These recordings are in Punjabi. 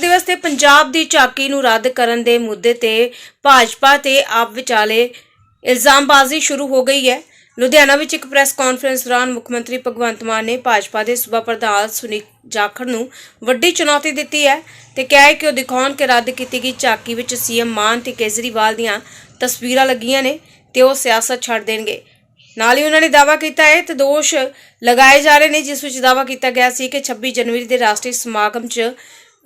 ਦਿਵਸ ਤੇ ਪੰਜਾਬ ਦੀ ਝਾਕੀ ਨੂੰ ਰੱਦ ਕਰਨ ਦੇ ਮੁੱਦੇ ਤੇ ਭਾਜਪਾ ਤੇ ਆਪ ਵਿਚਾਲੇ ਇਲਜ਼ਾਮਬਾਜ਼ੀ ਸ਼ੁਰੂ ਹੋ ਗਈ ਹੈ। ਲੁਧਿਆਣਾ ਵਿੱਚ ਇੱਕ ਪ੍ਰੈਸ ਕਾਨਫਰੰਸ ਦੌਰਾਨ ਮੁੱਖ ਮੰਤਰੀ ਭਗਵੰਤ ਮਾਨ ਨੇ ਭਾਜਪਾ ਦੇ ਸੂਬਾ ਪ੍ਰਧਾਨ ਸੁਨੀਲ ਜਾਖੜ ਨੂੰ ਵੱਡੀ ਚੁਣੌਤੀ ਦਿੱਤੀ ਹੈ ਤੇ ਕਿਹਾ ਹੈ ਕਿ ਉਹ ਦਿਖਾਉਣ ਕੇ ਰੱਦ ਕੀਤੀ ਗਈ ਝਾਕੀ ਵਿੱਚ ਸੀਐਮ ਮਾਨ ਤੇ ਕੇਜਰੀਵਾਲ ਦੀਆਂ ਤਸਵੀਰਾਂ ਲੱਗੀਆਂ ਨੇ ਤੇ ਉਹ ਸਿਆਸਤ ਛੱਡ ਦੇਣਗੇ। ਨਾਲ ਹੀ ਉਹਨਾਂ ਨੇ ਦਾਅਵਾ ਕੀਤਾ ਹੈ ਤੇ ਦੋਸ਼ ਲਗਾਏ ਜਾ ਰਹੇ ਨੇ, ਜਿਸ ਵਿੱਚ ਦਾਅਵਾ ਕੀਤਾ ਗਿਆ ਸੀ ਕਿ 26 ਜਨਵਰੀ ਦੇ ਰਾਸ਼ਟਰੀ ਸਮਾਗਮ 'ਚ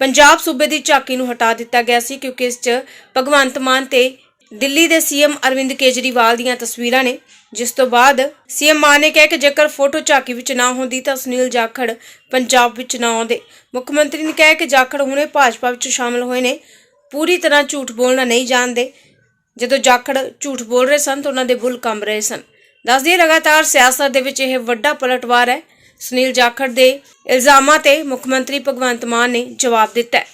ਪੰਜਾਬ ਸੂਬੇ ਦੀ ਝਾਕੀ ਨੂੰ ਹਟਾ ਦਿੱਤਾ ਗਿਆ ਸੀ ਕਿਉਂਕਿ ਇਸ 'ਚ ਭਗਵੰਤ ਮਾਨ ਤੇ ਦਿੱਲੀ ਦੇ ਸੀਐਮ ਅਰਵਿੰਦ ਕੇਜਰੀਵਾਲ ਦੀਆਂ ਤਸਵੀਰਾਂ ਨੇ, ਜਿਸ ਤੋਂ ਬਾਅਦ ਸੀਐਮ ਮਾਨ ਨੇ ਕਿਹਾ ਕਿ ਜੇਕਰ ਫੋਟੋ ਝਾਕੀ ਵਿੱਚ ਨਾ ਹੁੰਦੀ ਤਾਂ ਸੁਨੀਲ ਜਾਖੜ ਪੰਜਾਬ ਵਿੱਚ ਨਾ ਆਉਂਦੇ। ਮੁੱਖ ਮੰਤਰੀ ਨੇ ਕਿਹਾ ਕਿ ਜਾਖੜ ਹੁਣੇ ਭਾਜਪਾ ਵਿੱਚ ਸ਼ਾਮਲ ਹੋਏ ਨੇ, ਪੂਰੀ ਤਰ੍ਹਾਂ ਝੂਠ ਬੋਲਣਾ ਨਹੀਂ ਜਾਣਦੇ। ਜਦੋਂ ਜਾਖੜ ਝੂਠ ਬੋਲ ਰਹੇ ਸਨ ਤਾਂ ਉਹਨਾਂ ਦੇ ਬੁੱਲ ਕੰਬ ਰਹੇ ਸਨ। ਦੱਸਦੀ ਲਗਾਤਾਰ ਸਿਆਸਤ ਦੇ ਵਿੱਚ ਇਹ ਵੱਡਾ ਪਲਟਵਾਰ ਹੈ। ਸੁਨੀਲ ਜਾਖੜ ਦੇ ਇਲਜ਼ਾਮਾਂ ਤੇ ਮੁੱਖ ਮੰਤਰੀ ਭਗਵੰਤ ਮਾਨ ਨੇ ਜਵਾਬ ਦਿੱਤਾ ਹੈ।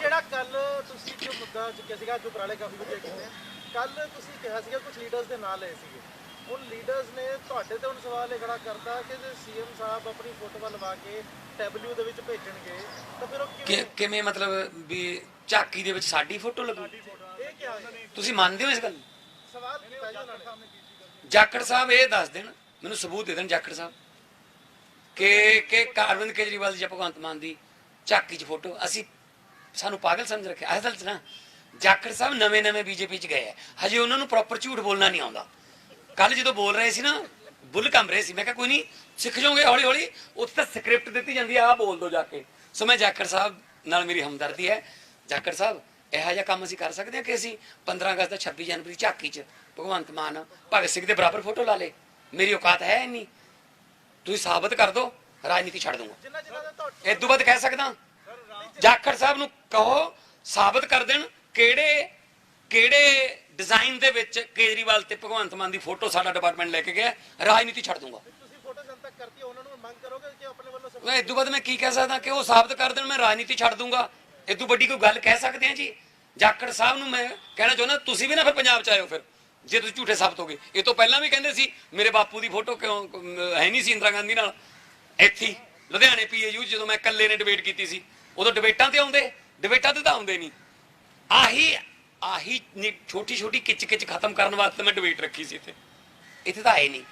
ਜਿਹੜਾ ਕੱਲ ਤੁਸੀਂ ਜੋ ਮੁੱਦਾ ਚੁੱਕਿਆ ਸੀਗਾ ਜੋ ਉਪਰਾਲੇ ਕਾਫੀ ਵਧੀਆ ਕੀਤੇ ਕੱਲ ਤੁਸੀਂ ਕਿਹਾ ਸੀਗਾ ਕੁਝ ਲੀਡਰਸ ਦੇ ਨਾਂ ਲਏ ਸੀਗੇ। ਹੁਣ ਲੀਡਰਸ ਨੇ ਤੁਹਾਡੇ ਤੇ ਹੁਣ ਸਵਾਲ ਇਹ ਖੜਾ ਕਰਤਾ ਕਿ ਜੇ ਸੀਐਮ ਸਾਹਿਬ ਆਪਣੀ ਫੋਟੋ ਲਵਾ ਕੇ ਟੈਬਲੂ ਦੇ ਵਿੱਚ ਭੇਜਣਗੇ ਤਾਂ ਫਿਰ ਉਹ ਕਿਵੇਂ ਕਿ ਕਿਵੇਂ ਮਤਲਬ ਵੀ ਝਾਕੀ ਦੇ ਵਿੱਚ ਸਾਡੀ ਫੋਟੋ ਲੱਗੂ? ਇਹ ਕੀ ਹੈ? ਤੁਸੀਂ ਮੰਨਦੇ ਹੋ ਇਸ ਗੱਲ? ਨੂੰ? ਸਵਾਲ ਕੀਤਾ ਜੀ ਉਹਨਾਂ ਨੇ। ਜਾਖੜ ਸਾਹਿਬ ਇਹ ਦੱਸ ਦੇਣ ਮੈਨੂੰ ਸਬੂਤ ਦੇ ਦੇਣ ਜਾਖੜ ਸਾਹਿਬ। ਕਿ ਕਿ ਅਰਵਿੰਦ ਕੇਜਰੀਵਾਲ ਜੀ ਜਾਂ ਭਗਵੰਤ ਮਾਨ ਦੀ ਝਾਕੀ 'ਚ ਫੋਟੋ। ਅਸੀਂ ਸਾਨੂੰ ਪਾਗਲ ਸਮਝ ਰੱਖਿਆ। ਅਸਲ 'ਚ ਨਾ ਜਾਖੜ ਸਾਹਿਬ ਨਵੇਂ ਨਵੇਂ ਬੀਜੇਪੀ 'ਚ ਗਏ ਆ। ਹਜੇ ਉਹਨਾਂ ਨੂੰ ਪ੍ਰੋਪਰ ਝੂਠ ਬੋਲਣਾ ਨਹੀਂ ਆਉਂਦਾ। ਕੱਲ ਜਦੋਂ ਬੋਲ ਰਹੇ ਸੀ ਨਾ, ਬੁੱਲ ਕੰਬ ਰਹੇ ਸੀ। ਮੈਂ ਕਿਹਾ, ਕੋਈ ਨਹੀਂ ਸਿੱਖ ਜਾਓਗੇ ਹੌਲੀ ਹੌਲੀ ਉੱਥੇ ਤਾਂ ਸਕ੍ਰਿਪਟ ਦਿੱਤੀ ਜਾਂਦੀ ਆ, ਆਹ ਬੋਲ ਦੋ ਜਾ ਕੇ। ਸੋ ਮੈਂ ਜਾਖੜ ਸਾਹਿਬ ਨਾਲ ਮੇਰੀ ਹਮਦਰਦੀ ਹੈ। ਜਾਖੜ ਸਾਹਿਬ, ਇਹੋ ਜਿਹਾ ਕੰਮ ਅਸੀਂ ਕਰ ਸਕਦੇ ਹਾਂ ਕਿ ਅਸੀਂ 15 ਅਗਸਤ ਦਾ 26 ਜਨਵਰੀ ਝਾਕੀ 'ਚ ਭਗਵੰਤ ਮਾਨ, ਭਗਤ ਸਿੰਘ ਦੇ ਬਰਾਬਰ ਫੋਟੋ ਲਾ ਲੇ ਮੇਰੀ ਔਕਾਤ ਹੈ ਨਹੀਂ ਤੁਸੀਂ ਸਾਬਤ ਕਰ ਦਿਓ ਰਾਜਨੀਤੀ ਛੱਡ ਦੂੰਗਾ। ਇਸ ਤੋਂ ਬਾਅਦ ਕਹਿ ਸਕਦਾ। ਜਾਖੜ ਸਾਹਿਬ ਨੂੰ ਕਹੋ ਸਾਬਤ ਕਰ ਦੇਣ ਕਿਹੜੇ ਕਿਹੜੇ ਡਿਜ਼ਾਈਨ ਦੇ ਵਿੱਚ ਕੇਜਰੀਵਾਲ ਤੇ ਭਗਵੰਤ ਮਾਨ ਦੀ ਫੋਟੋ ਸਾਡਾ ਡਿਪਾਰਟਮੈਂਟ ਲੈ ਕੇ ਗਿਆ ਰਾਜਨੀਤੀ ਛੱਡ ਦੂੰਗਾ। ਤੁਸੀਂ ਫੋਟੋ ਜਨਤਕ ਕਰਤੀ ਉਹਨਾਂ ਨੂੰ ਮੰਗ ਕਰੋਗੇ ਕਿ ਆਪਣੇ ਵੱਲੋਂ ਮੈਂ ਤੋਂ ਬਾਅਦ ਮੈਂ ਕੀ ਕਹਿ ਸਕਦਾ ਕਿ ਉਹ ਸਾਬਤ ਕਰ ਦੇਣ ਮੈਂ ਰਾਜਨੀਤੀ ਛੱਡ ਦੂੰਗਾ। ਇਹ ਤੋਂ ਵੱਡੀ ਕੋਈ ਗੱਲ ਕਹਿ ਸਕਦੇ ਆ ਜੀ? ਜਾਖੜ ਸਾਹਿਬ ਨੂੰ ਮੈਂ ਕਹਿਣਾ ਚਾਹੁੰਦਾ ਤੁਸੀਂ ਵੀ ਨਾ ਫਿਰ ਪੰਜਾਬ ਚ ਆਇਓ ਫਿਰ। ਜੇ ਤੁਸੀਂ ਝੂਠੇ ਸਾਬਤ ਹੋਗੇ ਇਹ ਤੋਂ ਪਹਿਲਾਂ ਵੀ ਕਹਿੰਦੇ ਸੀ ਮੇਰੇ ਬਾਪੂ ਦੀ ਫੋਟੋ ਕਿਉਂ ਹੈ ਨਹੀਂ ਸੀ ਇੰਦਰਾ ਗਾਂਧੀ ਨਾਲ। ਇੱਥੇ ਹੀ, ਲੁਧਿਆਣੇ ਪੀਏਯੂ ਜਦੋਂ ਮੈਂ ਇਕੱਲੇ ਨੇ ਡਿਬੇਟ ਕੀਤੀ ਸੀ। ਉਦੋਂ ਡਿਬੇਟਾਂ ਤੇ ਆਉਂਦੇ ਡਿਬੇਟਾਂ ਤੇ ਤਾਂ ਆਉਂਦੇ ਨਹੀਂ। ਆਹੀ ਆਹੀ ਛੋਟੀ ਛੋਟੀ ਕਿਚ ਕਿਚ ਖਤਮ ਕਰਨ ਵਾਸਤੇ ਮੈਂ ਡਿਬੇਟ ਰੱਖੀ ਸੀ ਇੱਥੇ। ਇੱਥੇ ਤਾਂ ਆਏ ਨਹੀਂ।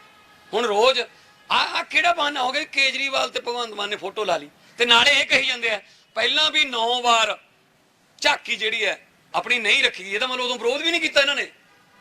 ਹੁਣ ਰੋਜ਼ ਆ ਆ ਕਿਹੜਾ ਬਹਾਨਾ ਹੋ ਗਿਆ ਕੇਜਰੀਵਾਲ ਤੇ ਭਗਵੰਤ ਮਾਨ ਨੇ ਫੋਟੋ ਲਾ ਲਈ? ਤੇ ਨਾਲੇ ਇਹ ਕਹੀ ਜਾਂਦੇ ਆ ਪਹਿਲਾਂ ਵੀ 9 ਵਾਰ ਝਾਕੀ ਜਿਹੜੀ ਹੈ ਆਪਣੀ ਨਹੀਂ ਰੱਖੀ ਇਹਦਾ ਮਤਲਬ ਉਦੋਂ ਵਿਰੋਧ ਵੀ ਨਹੀਂ ਕੀਤਾ ਇਹਨਾਂ ਨੇ।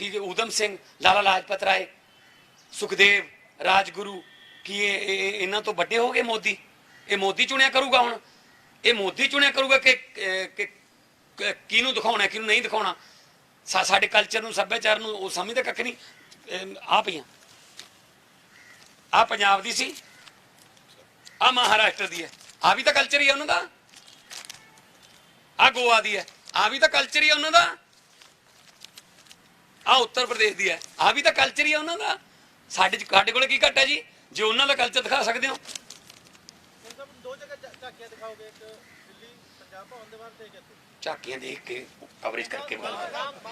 ਕਿ ਊਧਮ ਸਿੰਘ ਲਾਲਾ ਲਾਜਪਤ ਰਾਏ ਸੁਖਦੇਵ ਰਾਜਗੁਰੂ ਕੀ ਇਹ ਇਹਨਾਂ ਤੋਂ ਵੱਡੇ ਹੋ ਗਏ ਮੋਦੀ ਇਹ ਮੋਦੀ ਚੁਣਿਆ ਕਰੂਗਾ ਹੁਣ ਇਹ ਮੋਦੀ ਚੁਣਿਆ ਕਰੂਗਾ ਕਿ ਕਿਹਨੂੰ ਦਿਖਾਉਣਾ ਕਿਹਨੂੰ ਨਹੀਂ ਦਿਖਾਉਣਾ ਸਾਡੇ ਕਲਚਰ ਨੂੰ ਸੱਭਿਆਚਾਰ ਨੂੰ ਉਹ ਸਮਝਦਾ ਕੱਖ ਨਹੀਂ ਆ ਪਈਆਂ ਆ ਪੰਜਾਬ ਦੀ ਸੀ ਆ ਮਹਾਰਾਸ਼ਟਰ ਦੀ ਹੈ ਆ ਵੀ ਤਾਂ ਕਲਚਰ ਹੀ ਹੈ ਉਹਨਾਂ ਦਾ ਆ ਗੋਆ ਦੀ ਹੈ ਆ ਵੀ ਤਾਂ ਕਲਚਰ ਹੀ ਹੈ ਉਹਨਾਂ ਦਾ ਆ ਉੱਤਰ ਪ੍ਰਦੇਸ਼ ਦੀ ਹੈ। ਆ ਵੀ ਤਾਂ ਕਲਚਰ ਹੀ ਹੈ ਉਹਨਾਂ ਦਾ। ਸਾਡੇ ਚ ਸਾਡੇ ਕੋਲੇ ਕੀ ਘੱਟ ਹੈ ਜੀ? ਜੇ ਉਹਨਾਂ ਦਾ ਕਲਚਰ ਦਿਖਾ ਸਕਦੇ ਹੋ। ਦੋ ਜਗ੍ਹਾ ਝਾ- ਝਾਕੀਆਂ ਦਿਖਾਓਗੇ ਇੱਕ ਦਿੱਲੀ ਪੰਜਾਬ ਭਵਨ ਦੇ ਬਾਹਰ ਤੇ ਇੱਕ ਇੱਥੇ ਝਾਕੀਆਂ ਦੇਖ ਕੇ ਕਵਰੇਜ ਕਰਕੇ ਗੱਲ